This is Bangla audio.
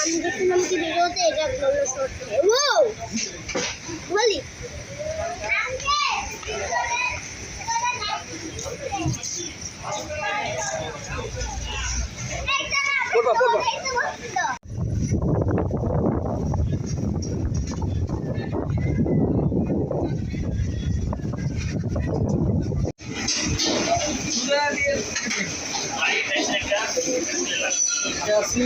আমি দেখছিলাম কি ভিডিওতে এটা ভালো শর্ট ও বলি পড়বা, পড়বা। আসি